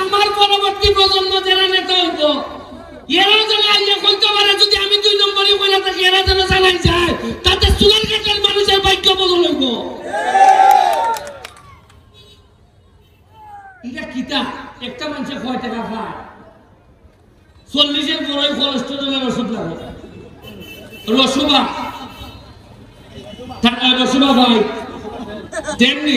আমার পরবর্তী প্রজন্ম যারা নেতা হইব এরা যেন আইয়া কইতে পারে, যদি আমি দুই নম্বরই বলে থাকি, এরা যেন জানাই যায়, তাতে চুলের কাটার মানুষের ভাগ্য বদল হইব। এটা কিতা একটা মানুষের কয় টাকা খায়? চল্লিশের বড়ই কোলেস্টেরলের ওষুধ লাগে। রসুবা। রসুবা ভাই তেমনি।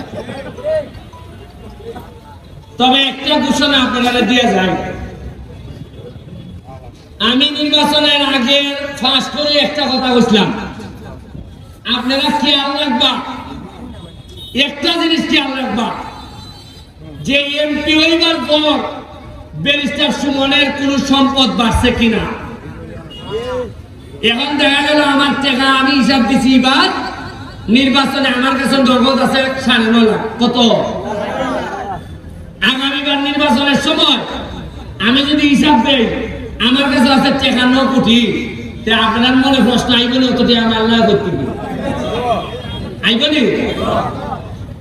তবে একটা ঘোষণা আপনারা দিয়ে যায় আমি নির্বাচনের আগে ফাঁস করে একটা কথা বলছিলাম আপনারা খেয়াল রাখবা, একটা জিনিস খেয়াল রাখবা। যে এমপি হইবার পর ব্যারিস্টার সুমনের কোন সম্পদ বাড়ছে কিনা। এখন দেখা গেল আমার টাকা আমি হিসাব দিছি, এবার নির্বাচনে আমার কাছে নগদ আছে সাড়ে ন লাখ। কত? আগামীবার নির্বাচনের সময় আমি যদি হিসাব দেই, আমার কাছে আছে টাকা কোটি। তে আপনার মনে প্রশ্ন, আইব না টাকা আমি আল্লাহ করতে আইব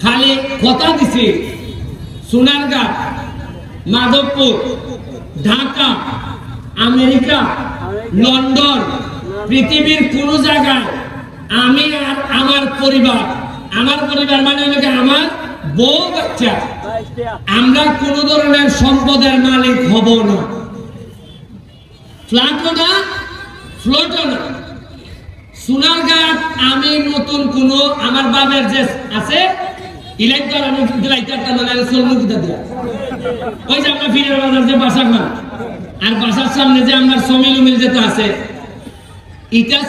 খালি কথা দিছি সোনারগাঁ মাধবপুর, ঢাকা, আমেরিকা, লন্ডন, পৃথিবীর কোন জায়গায় আমি আর আমার পরিবার আমার পরিবার মানে আমার বউ বাচ্চা। আমরা কোন ধরনের সম্পদের মালিক হব না। ফ্ল্যাটও না ফ্লোটও না। সোনারঘাট আমি নতুন কোন, আমার বাবার যে আছে মানে আর বাসার সামনে যে আমার সমিল উমিল যেতে আছে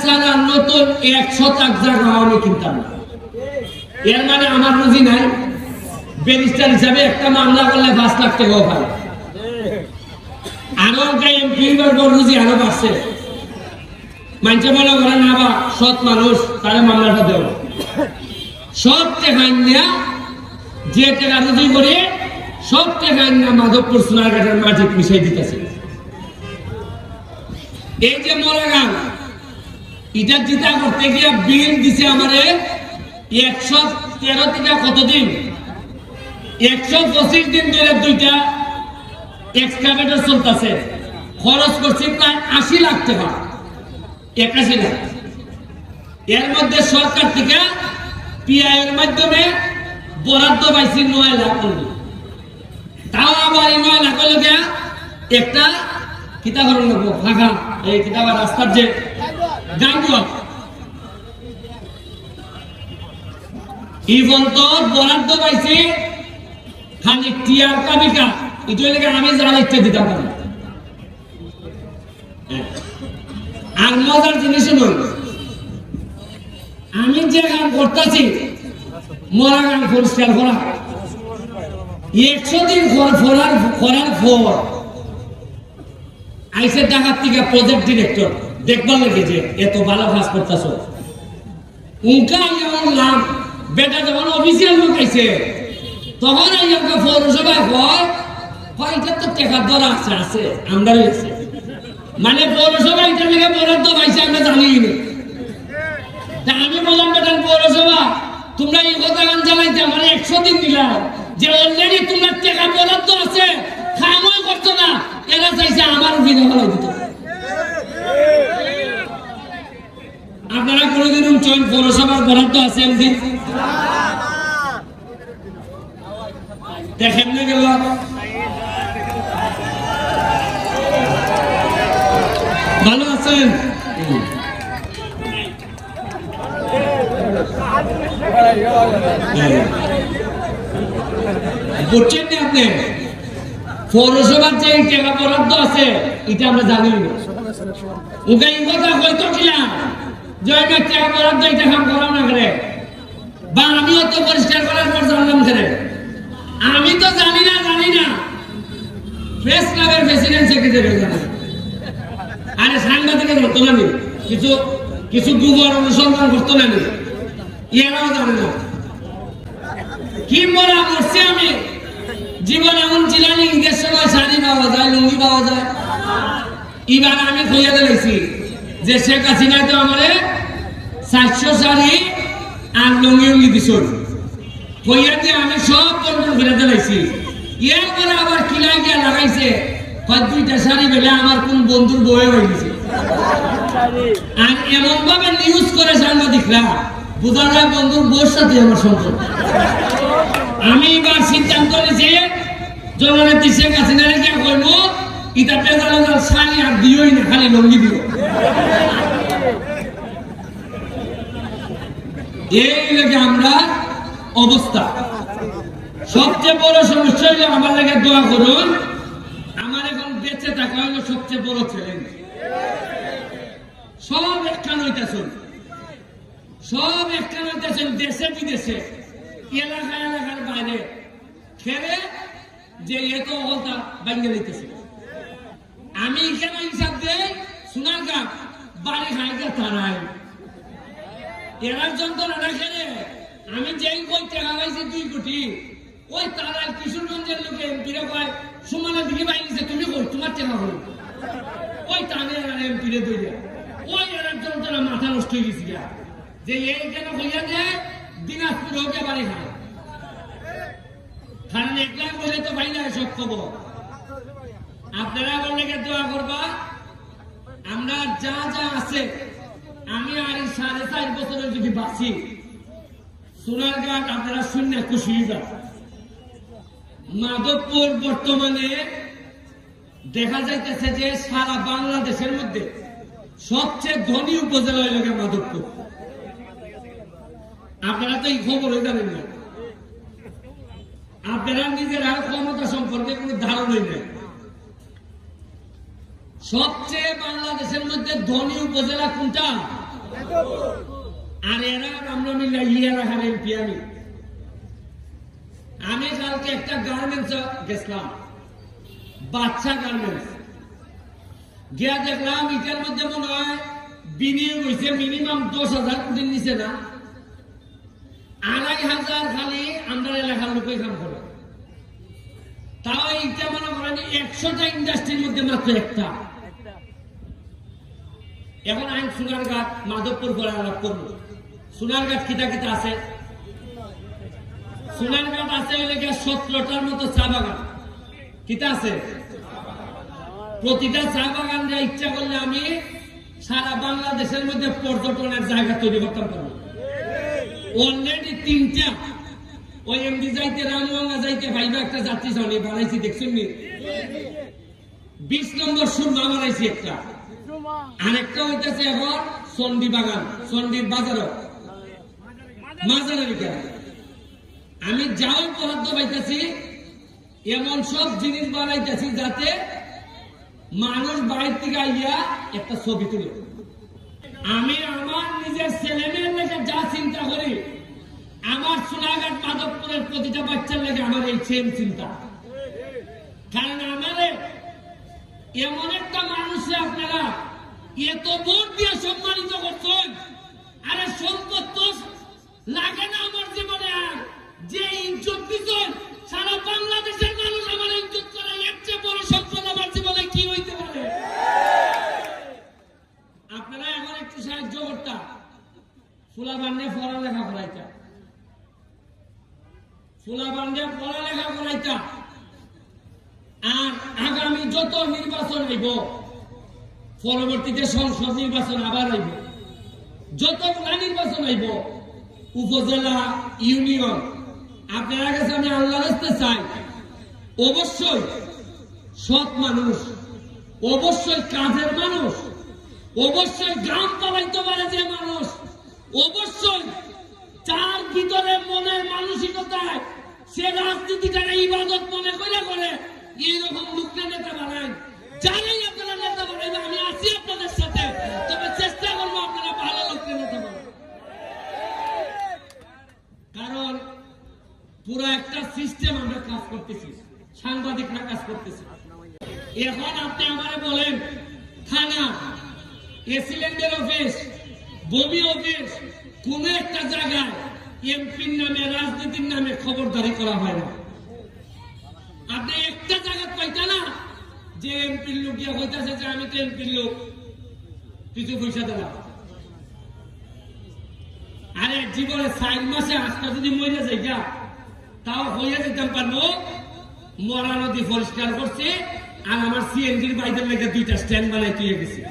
ছাড়া নতুন একশো তাক জায়গা কিনতাম এর মানে আমার রুজি নাই। ব্যারিস্টার হিসাবে একটা মামলা করলে পাঁচ লাখ টাকাও পাই আরও একটা এমপি রুজি আরও বাড়ছে মানছে মনে করে না বা সৎ মানুষ তারা মামলাটা দেব। সব টাকা যে টাকা রুজি করে, সব টাকা নিয়ে মাধবপুর সোনারঘাটের মাঝে মিশাই দিতেছে। এই যে মরাগান এটা জিতা করতে গিয়ে বিল দিছে আমারে একশো তেরো থেকে কতদিন? একশো পঁচিশ দিন ধরে দুইটা এক্সকাভেটর চলতেছে। খরচ করছি প্রায় আশি লাখ টাকা। একাশি লাখ। এর মধ্যে সরকার থেকে পিআই এর মাধ্যমে বরাদ্দ পাইছি নয় লাখ তাও আবার এই নয় লাখ গিয়া একটা কিতা করুন লাগবো ফাঁকা। এই কিতাব রাস্তার যে গাঙ্গুয়া ইবন তো বরাদ্দ পাইছি খালি টিয়ার কাবিকা এটা লেগে আমি যারা ইচ্ছা দিতে পারি আর মজার জিনিস হলো, আমি যে গান করতেছি, মরা গান পরিষ্কার করা। একশো দিন কর- করার করার পর আইসে ঢাকার থেকে প্রজেক্ট ডিরেক্টর দেখবার লাগে যে এত ভালো কাজ করতেছ। উনকা যেমন লাভ, বেটা যখন অফিসিয়াল লোক আইছে তখন এই আমাকে পৌরসভা কয় কয়, এটা তো টেকার দর আছে আছে, আমরা আছে মানে পৌরসভা এটা লেগে বরাদ্দ পাইছে, আমরা জানি তা আমি বললাম বেটার পৌরসভা, তোমরা এই কথা গান জানাইতে আমার একশো দিন দিলাম যে অলরেডি তোমরা টাকা বরাদ্দ আছে, খামই করছ না, এরা চাইছে আমার বিনা ভালো দিত। আপনারা কোনোদিন চয়ন পৌরসভার বরাদ্দ আছে এমনি দেখেন না গেল ভালো আছেন? বুঝছেন না আপনি? পৌরসভার যে টাকা বরাদ্দ আছে, এটা আমরা জানি। ওকে কথা হয়তো ছিলাম যে টাকা বরাদ্দ, এটা কাম করা না করে। বা আমিও তো পরিষ্কার করার পর জানলাম করে। আমি তো জানি না জানি না। প্রেস ক্লাবের প্রেসিডেন্ট সেক্রেটারি আরে সাংবাদিকের ধরতো না কিছু কিছু গুগল অনুসন্ধান করতো না এরাও জানে না। কি মরা মরছি আমি? জীবন এমন ছিল না ঈদের সময় শাড়ি পাওয়া যায়, লুঙ্গি পাওয়া যায়। এবার আমি কইয়া দিয়েছি যে শেখ হাসিনা তো আমারে চারশো শাড়ি আর লুঙ্গি উঙ্গি দিছ। কইয়া আমি সব বন্টন করে দিলাইছি এরপরে আবার কিলাই গিয়া লাগাইছে দুইটা শাড়ি বেলে আমার কোন বন্ধুর বয়ে হয়ে গেছে। আর এমন ভাবে নিউজ করে সাংবাদিকরা, বোঝা যায় বন্ধুর বউর সাথে আমার সম্পর্ক। আমি এবার সিদ্ধান্ত নিয়েছি, জননেত্রী শেখ হাসিনারে গিয়া কইব, ইটা পেজাল শাড়ি আর দিওই না, খালি লঙ্গি দিও। এই লেগে আমরা অবস্থা। সবচেয়ে বড় সমস্যা হলো আমার লাগে দোয়া করুন। আমার এখন বেঁচে থাকা হলো সবচেয়ে বড় চ্যালেঞ্জ সব একখান হইতেছেন। সব একখান হইতেছেন দেশে, বিদেশে। এলাকা এলাকার বাইরে। খেলে যে এ তো অবস্থা বাইরে লইতেছে। আমি কেন হিসাব দেই? সোনার গাছ বাড়ি খাইতে তারাই এরার যন্ত্রণাটা খেলে আমি যেই বই টাকা দুই কোটি, ওই তারাই কিশোরগঞ্জের লোকে এমপিরে কয়, সুমানের দিকে বাইরেছে তুমি কই? তোমার টাকা হলো ওই টানে আর এমপিরে দইয়া ওই এরার যন্ত্রণা মাথা নষ্ট হয়ে গেছি যে এই কেন হইয়া যায় দিনাজপুর হোক বাড়ি খায়। কারণ একলা বলে তো না, সব খবর। আপনারা বললে দোয়া করবা, আমরা যা যা আছে, আমি আর সাড়ে চার বছরের যদি বাঁচি সোনার গাছ আপনারা শূন্য খুশি যান। মাধবপুর বর্তমানে দেখা যাইতেছে যে সারা বাংলাদেশের মধ্যে সবচেয়ে ধনী উপজেলা হইল মাধবপুর। আপনারা তো এই খবরই জানেন না। আপনারা নিজেরা ক্ষমতা সম্পর্কে কোনো ধারণাই নেই। সবচেয়ে বাংলাদেশের মধ্যে ধনী উপজেলা কোনটা? আর এরা আমরা মিলে ইয়ে রাখার এমপি আমি কালকে একটা গার্মেন্টস গেছিলাম। বাচ্চা গার্মেন্টস গিয়া দেখলাম, এটার মধ্যে মনে হয় বিনিয়োগ হয়েছে মিনিমাম দশ হাজার কোটি নিচে না। আড়াই হাজার খালি আমরা এলাকার লোকই কাম করে। তাও এইটা মনে করেন একশোটা ইন্ডাস্ট্রির মধ্যে মাত্র একটা। এখন আইন সুগার গাছ মাধবপুর করে আলাপ করব। সোনারঘাট কিতা কিতা আছে? সোনারঘাট আছে গিয়ে সতেরোটার মতো চা বাগান। কিতা আছে? প্রতিটা চা বাগান যে ইচ্ছা করলে আমি সারা বাংলাদেশের মধ্যে পর্যটনের জায়গা তৈরি করতাম পারব অলরেডি তিনটা। ওই এমডি যাইতে রামগঙ্গা যাইতে ভাইবা একটা যাত্রী সামনে বানাইছি দেখছেন নি? বিশ নম্বর সুরমা বানাইছি একটা। আরেকটা হইতেছে এখন চন্ডি বাগান চন্ডির বাজারও। আমি যাও বরাদ্দ পাইতেছি, এমন সব জিনিস বানাইতেছি যাতে মানুষ বাইরে থেকে আইয়া একটা ছবি তুলে। আমি আমার নিজের ছেলে মেয়ের যা চিন্তা করি, আমার সোনাঘাট মাধবপুরের প্রতিটা বাচ্চার লেগে আমার এই সেম চিন্তা। কারণ আমাদের এমন একটা মানুষে আপনারা এত ভোট দিয়ে সম্মানিত করছেন, আরে লাগে না আমার জীবনে আর। যে ইজ্জত দিচ্ছেন সারা বাংলাদেশের মানুষ আমার ইজ্জত করে এর চেয়ে বড় সম্পদ আমার জীবনে কি হইতে পারে? আপনারা এখন একটু সাহায্য করতাম। ফুলা বান্ডে পড়ালেখা করাইতাম। ফুলা বান্ডে পড়ালেখা করাইতাম। আর আগামী যত নির্বাচন হইব, পরবর্তীতে সংসদ নির্বাচন আবার হইব। যতগুলা নির্বাচন হইব উপজেলা ইউনিয়ন। আপনারা কাছে আমি আল্লাহ রাস্তে চাই। অবশ্যই সৎ মানুষ, অবশ্যই কাজের মানুষ, অবশ্যই গ্রাম পালাইতে পারে যে মানুষ, অবশ্যই তার ভিতরে মনের মানসিকতায় সে রাজনীতিটাকে ইবাদত মনে করে করে, এইরকম লোকটা নেতা বানায়। জানেন আপনারা নেতা বানাইবে, আমি আছি আপনাদের সাথে তবে চেষ্টা করব আপনারা ভালো লোকটা নেতা বানান কারণ পুরো একটা সিস্টেম আমরা কাজ করতেছি। সাংবাদিকরা কাজ করতেছি। এখন আপনি আমারে বলেন, থানা এসিলেন্ডার অফিস, বমি অফিস, কোন একটা জায়গায় এমপির নামে, রাজনীতির নামে খবরদারি করা হয় না। আপনি একটা জায়গা পাইতা না? যে এমপির লোক গিয়া হইতাছে যে আমি তো এমপির লোক। কিছু পয়সা দিলাম আরে জীবনে চার মাসে আজকে যদি মরে যাই যা। তাও হইয়া যেতাম পারব। মরা নদী পরিষ্কার করছে, আর আমার সিএনজির বাইদের লেগে দুইটা স্ট্যান্ড বানাই তুই গেছে